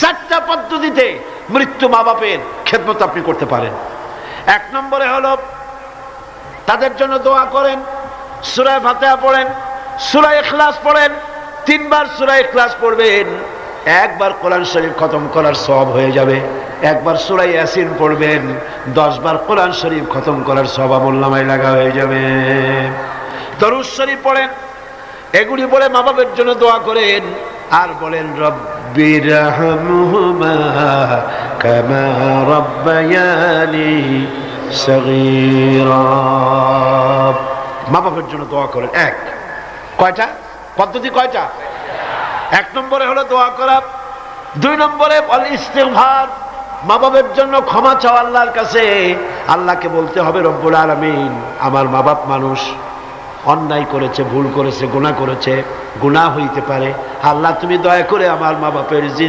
চারটা পদ্ধতিতে মৃত্যু মা বাপের খেদমত আপনি করতে পারেন। এক নম্বরে হলো তাদের জন্য দোয়া করেন, সুরায় ফাতেহা পড়েন, সুরায় ইখলাস পড়েন, তিনবার সুরায় ইখলাস পড়বেন, একবার কোরআন শরীফ খতম করার সব হয়ে যাবে, একবার সুরাই অ্যাসিন পড়বেন, দশবার কোরআন শরীফ খতম করার সব আমল্লামায় লাগা হয়ে যাবে। দরুদ শরীফ পড়েন, এগুলি বলে মা বাবার জন্য দোয়া করেন, আর বলেন রব্বির হামহুমা কামা রব্বায়ানি সগীরা মা বাবার জন্য দোয়া করেন। এক। কয়টা? পদ্ধতি কয়টা? এক নম্বরে হলো দোয়া করা। দুই নম্বরে বল ইস্তেগফার। মা বাবার জন্য ক্ষমা চাও আল্লাহর কাছে। আল্লাহকে বলতে হবে, রব্বুল আলামিন, আমার মা বাপ মানুষ অন্যায় করেছে, ভুল করেছে, গুনাহ করেছে। গুনাহ হইতে পারে আল্লাহ তুমি দয়া করে আমার মা বাপের জিন